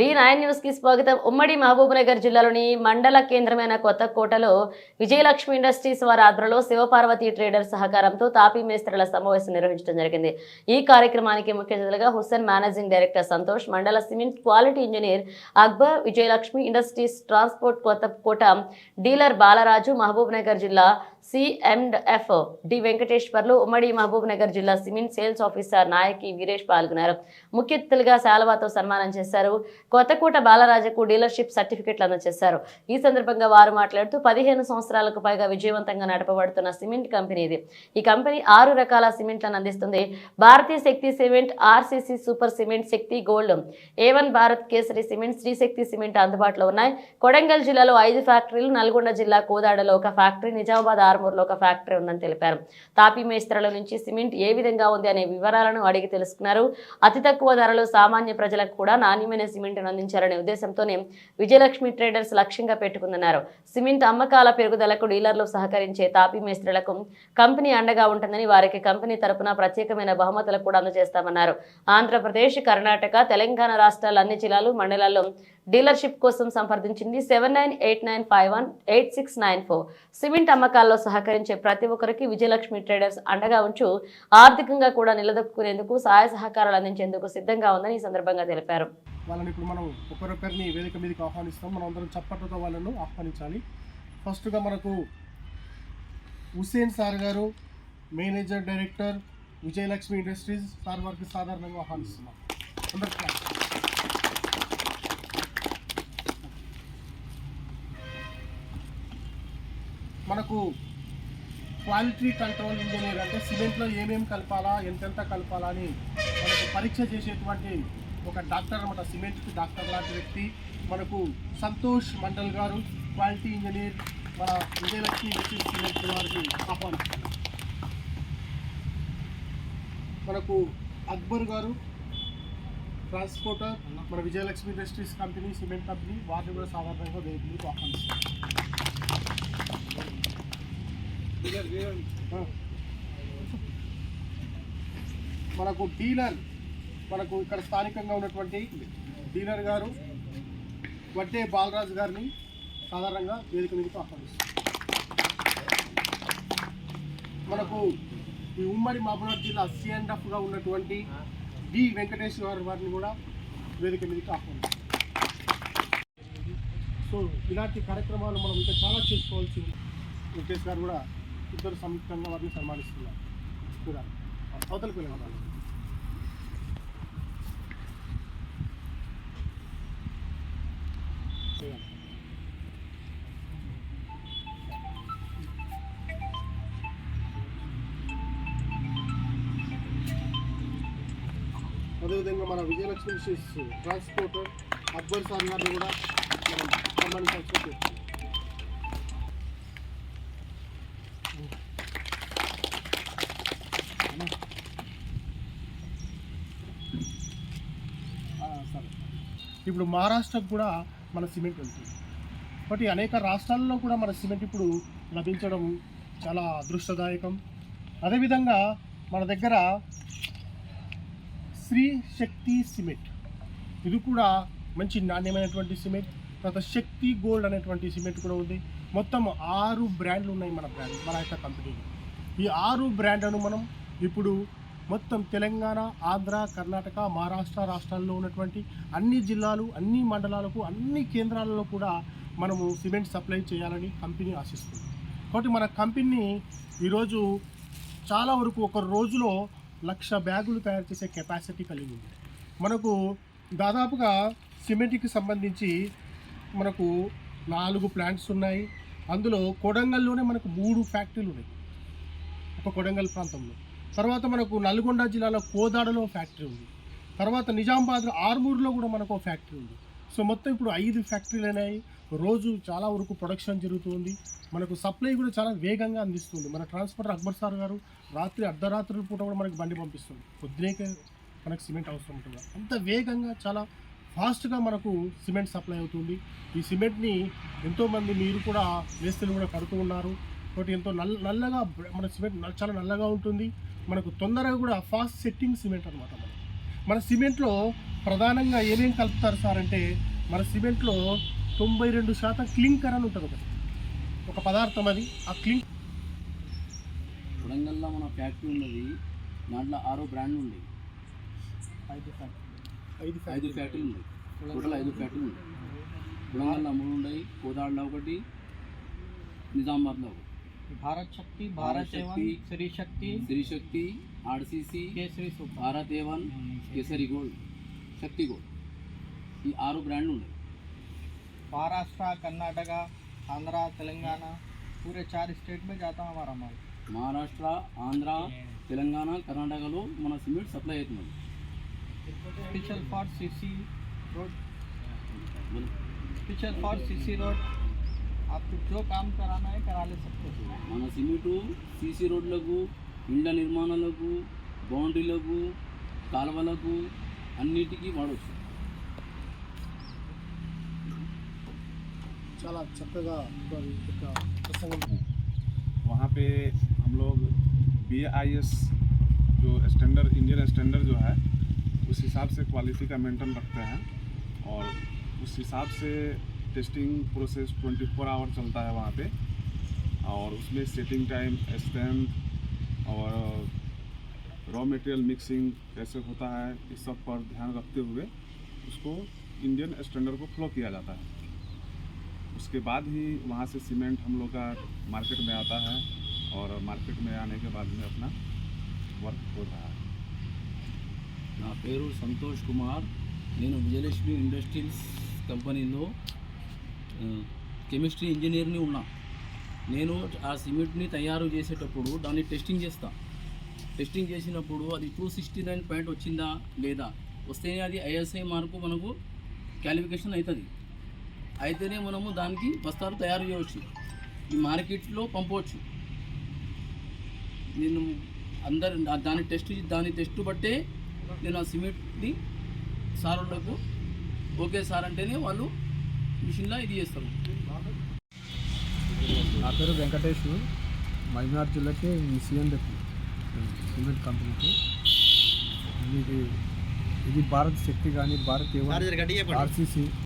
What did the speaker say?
B nine న్యూస్కి స్వాగతం. ఉమ్మడి మహబూబ్నగర్ జిల్లాలోని మండల కేంద్రమైన కొత్తకోటలో విజయలక్ష్మి ఇండస్ట్రీస్ వారి ఆధ్వర్యంలో శివపార్వతి ట్రేడర్ సహకారంతో తాపీ మేస్త్రుల సమావేశం నిర్వహించడం జరిగింది. ఈ కార్యక్రమానికి ముఖ్య అతిథులుగా హుస్సేన్ మేనేజింగ్ డైరెక్టర్ సంతోష్ మండల cement quality engineer Akbar Vijayalakshmi industries transport Kothakota dealer Balaraju Mahabubnagar జిల్లా సిఎండ్ఎఫ్ డి వెంకటేశ్వర్లు ఉమ్మడి మహబూబ్ నగర్ జిల్లా సిమెంట్ సేల్స్ ఆఫీసర్ నాయకి వీరేష్ పాల్గొన్నారు. ముఖ్య అతిథులుగా శాలవాతో సన్మానం చేశారు. కొత్తకోట బాలరాజుకు డీలర్షిప్ సర్టిఫికెట్లు అందజేశారు ఈ సందర్భంగా వారు మాట్లాడుతూ పదిహేను సంవత్సరాలకు పైగా విజయవంతంగా నడపబడుతున్న సిమెంట్ కంపెనీ ఇది. ఈ కంపెనీ ఆరు రకాల సిమెంట్లను అందిస్తుంది. Bharatiya Shakti cement RCC super cement Shakti gold A one Bharat Kesari cement Srishakti cement అందుబాటులో ఉన్నాయి. కొడంగల్ జిల్లాలో ఐదు ఫ్యాక్టరీలు నల్గొండ జిల్లా కోదాడలో ఒక ఫ్యాక్టరీ నిజామాబాద్ ఆర్మూర్లో ఒక ఫ్యాక్టరీ ఉందని తెలిపారు. తాపీ మేస్త్రల నుంచి సిమెంట్ ఏ విధంగా ఉంది అనే వివరాలను అడిగి తెలుసుకున్నారు. అతి తక్కువ ధరలో సామాన్య ప్రజలకు కూడా నాణ్యమైన సిమెంట్ సిమెంట్ను అందించాలనే ఉద్దేశంతోనే విజయలక్ష్మి ట్రేడర్స్ లక్ష్యంగా పెట్టుకుందన్నారు. సిమెంట్ అమ్మకాల పెరుగుదలకు డీలర్లు సహకరించే తాపీ మేస్త్రులకు కంపెనీ అండగా ఉంటుందని వారికి కంపెనీ తరపున ప్రత్యేకమైన బహుమతులు కూడా అందజేస్తామన్నారు. ఆంధ్రప్రదేశ్ కర్ణాటక తెలంగాణ రాష్ట్రాల అన్ని జిల్లాలు మండలాల్లో డీలర్షిప్ కోసం సంప్రదించింది seven nine eight nine five one eight six nine four. Cement అమ్మకాల్లో సహకరించే ప్రతి ఒక్కరికి విజయలక్ష్మి ట్రేడర్స్ అండగా ఉంచు ఆర్థికంగా కూడా నిలదొక్కునేందుకు సహాయ సహకారాలు అందించేందుకు సిద్ధంగా ఉందని ఈ సందర్భంగా తెలిపారు. వాళ్ళని ఇప్పుడు మనం ఒకరొకరిని వేదిక మీదకి ఆహ్వానిస్తాం. మనం అందరం చప్పట్లతో వాళ్ళను ఆహ్వానించాలి. ఫస్ట్గా మనకు హుసేన్ సార్ గారు manager director Vijayalakshmi industries sir వారికి సాధారణంగా ఆహ్వానిస్తున్నాం. అందరికీ మనకు క్వాలిటీ కంట్రోల్ ఇంజనీర్ అంటే సిమెంట్లో ఏమేమి కలపాలా ఎంతెంత కలపాలా అని మనకు పరీక్ష చేసేటువంటి ఒక డాక్టర్ అనమాట సిమెంట్కి డాక్టర్ లాంటి వ్యక్తి. మనకు సంతోష్ మండల్ గారు క్వాలిటీ ఇంజనీర్ మన విజయలక్ష్మి సిమెంట్ వారికి ఆహ్వానిస్తారు మనకు అక్బర్ గారు ట్రాన్స్పోర్టర్ మన Vijayalakshmi industries company cement company వారిని కూడా సాధారణంగా వేదికలకు ఆహ్వానిస్తారు మనకు డీలర్ మనకు ఇక్కడ స్థానికంగా ఉన్నటువంటి డీలర్ గారు వడ్డే బాలరాజు గారిని సాధారణంగా వేదిక మీదకి ఆహ్వానిస్తారు మనకు ఈ ఉమ్మడి మహబూబాబాద్ జిల్లా సిఎండ్ఎఫ్గా ఉన్నటువంటి డి వెంకటేష్ వారిని కూడా వేదిక మీదకి ఆహ్వానిస్తారు సో ఇలాంటి కార్యక్రమాలు మనం ఇంకా చాలా చేసుకోవాల్సి ఉంది. వెంకటేష్ గారు కూడా ఇద్దరు సంయుక్తంగా వారిని సన్మానిస్తున్నారు. కూడా అవతలకు వెళ్ళాలి అదేవిధంగా మన విజయలక్ష్మి విశేష్ ట్రాన్స్పోర్టర్ అక్బర్ సార్ గారిని కూడా మనం సంబంధించాల్సి ఇప్పుడు మహారాష్ట్రకు కూడా మన సిమెంట్ వెళ్తుంది కాబట్టి అనేక రాష్ట్రాల్లో కూడా మన సిమెంట్ ఇప్పుడు లభించడం చాలా అదృష్టదాయకం. అదేవిధంగా మన దగ్గర శ్రీ శక్తి సిమెంట్. ఇది కూడా మంచి నాణ్యమైనటువంటి సిమెంట్. తర్వాత శక్తి గోల్డ్ అనేటువంటి సిమెంట్ కూడా ఉంది. మొత్తం ఆరు బ్రాండ్లు ఉన్నాయి మన బ్రాండ్ మన యొక్క కంపెనీలో. ఈ ఆరు బ్రాండ్లను మనం ఇప్పుడు మొత్తం తెలంగాణ ఆంధ్ర కర్ణాటక మహారాష్ట్ర రాష్ట్రాల్లో ఉన్నటువంటి అన్ని జిల్లాలు అన్ని మండలాలకు అన్ని కేంద్రాలలో కూడా మనము సిమెంట్ సప్లై చేయాలని కంపెనీ ఆశిస్తుంది. కాబట్టి మన కంపెనీ ఈరోజు చాలా వరకు ఒక రోజులో లక్ష బ్యాగులు తయారు చేసే కెపాసిటీ కలిగి ఉంది. మనకు దాదాపుగా సిమెంట్కి సంబంధించి మనకు నాలుగు ప్లాంట్స్ ఉన్నాయి. అందులో కొడంగల్లోనే మనకు మూడు ఫ్యాక్టరీలు ఉన్నాయి. ఒక కొడంగల్ ప్రాంతంలో. తర్వాత మనకు నల్గొండ జిల్లాలో కోదాడలో ఫ్యాక్టరీ ఉంది. తర్వాత నిజామాబాద్ ఆర్మూర్లో కూడా మనకు ఒక ఫ్యాక్టరీ ఉంది. సో మొత్తం ఇప్పుడు ఐదు ఫ్యాక్టరీలు అయినాయి. రోజు చాలా వరకు ప్రొడక్షన్ జరుగుతుంది. మనకు సప్లై కూడా చాలా వేగంగా అందిస్తుంది. మన ట్రాన్స్పోర్టర్ అక్బర్ సార్ గారు రాత్రి అర్ధరాత్రి పూట కూడా మనకి బండి పంపిస్తుంది. పొద్దునేకే మనకు సిమెంట్ అవసరం ఉంటుంది. అంత వేగంగా చాలా ఫాస్ట్గా మనకు సిమెంట్ సప్లై అవుతుంది. ఈ సిమెంట్ని ఎంతోమంది మీరు కూడా వేస్తులు కూడా కడుతూ ఉన్నారు. కాబట్టి ఎంతో నల్ల నల్లగా మన సిమెంట్ నల్- చాలా నల్లగా ఉంటుంది. మనకు తొందరగా కూడా ఫాస్ట్ సెట్టింగ్ సిమెంట్ అనమాట మన మన సిమెంట్లో ప్రధానంగా ఏమేం కలుపుతారు సార్ అంటే మన సిమెంట్లో తొంభై రెండు శాతం క్లింకర్ అని ఉంటుంది ఒకటి. ఒక పదార్థం అది. ఆ క్లింక్ వరంగల్లో మన ఫ్యాక్టరీ ఉన్నది. దాంట్లో ఆరో బ్రాండ్లు ఉన్నాయి ఐదు ఐదు ఫ్యాక్టరీ ఫ్యాక్టరీలు. ఉన్నాయి టోటల్ ఐదు ఫ్యాక్టరీలు ఉన్నాయి వరంగల్లో మూడు ఉన్నాయి కోదాడలో ఒకటి నిజామాబాద్లో ఒకటి. भारत शक्ति भारत भारत एवं Shakti, Shri Shakti Srishakti RCC Kesari super Bharat A one Kesari gold Shakti gold ఈ ఆరు బ్రాండ్లు ఉన్నాయి महाराष्ट्र कर्नाटका आंध्रा तेलंगाना पूरे चार स्टेट में जाता है हमारा माल మహారాష్ట్ర ఆంధ్ర తెలంగాణ కర్ణాటకలో మన సిమెంట్ సప్లై అవుతున్నది special for CC road special for CC road आपको जो काम कराना है करा ले सकते हो మన సిమెంటు సీసీ రోడ్లకు ఇండ్ల నిర్మాణాలకు బౌండరీలకు కాలువలకు అన్నిటికీ వాడవచ్చు చాలా చక్కగా వారి యొక్క ప్రసంగం वहाँ पे हम लोग बी आई एस जो स्टैंडर्ड इंडियन स्टैंडर्ड जो है उस हिसाब से क्वालिटी का मेंटेन रखते हैं और उस हिसाब से टेस्टिंग प्रोसेस 24 फोर आवर चलता है वहाँ पे और उसमें सेटिंग टाइम स्टैंड और रॉ मटेरियल मिक्सिंग कैसे होता है इस सब पर ध्यान रखते हुए उसको इंडियन स्टैंडर्ड को फ्लो किया जाता है उसके बाद ही वहाँ से सीमेंट हम लोग का मार्केट में आता है और मार्केट में आने के बाद में अपना वर्क हो रहा है నా పేరు సంతోష్ కుమార్ నేను విజయలక్ష్మి ఇండస్ట్రీస్ కంపెనీలో ఆ, కెమిస్ట్రీ ఇంజనీర్ని ఉన్నా. నేను ఆ సిమెంట్ని తయారు చేసేటప్పుడు దాన్ని టెస్టింగ్ చేస్తా. టెస్టింగ్ చేసినప్పుడు అది టూ సిక్స్టీ నైన్ పాయింట్ వచ్చిందా లేదా? వస్తేనే అది ఐఎస్ఐ మార్కు మనకు క్వాలిఫికేషన్ అవుతుంది అయితేనే మనము దానికి బస్తాలు తయారు చేయవచ్చు. ఈ మార్కెట్లో పంపవచ్చు. నేను అందరు దాని టెస్ట్ దాని టెస్ట్ బట్టే నేను ఆ సిమెంట్ని సారులకు ఓకే సార్ అంటేనే వాళ్ళు మిషన్లో ఇది చేస్తారు నా పేరు వెంకటేష్. మహబూబ్నగర్ జిల్లాకి సీఎం సిమెంట్ కంపెనీకి. ఇది ఇది భారత్ శక్తి కానీ భారత్ ఆర్సీసీ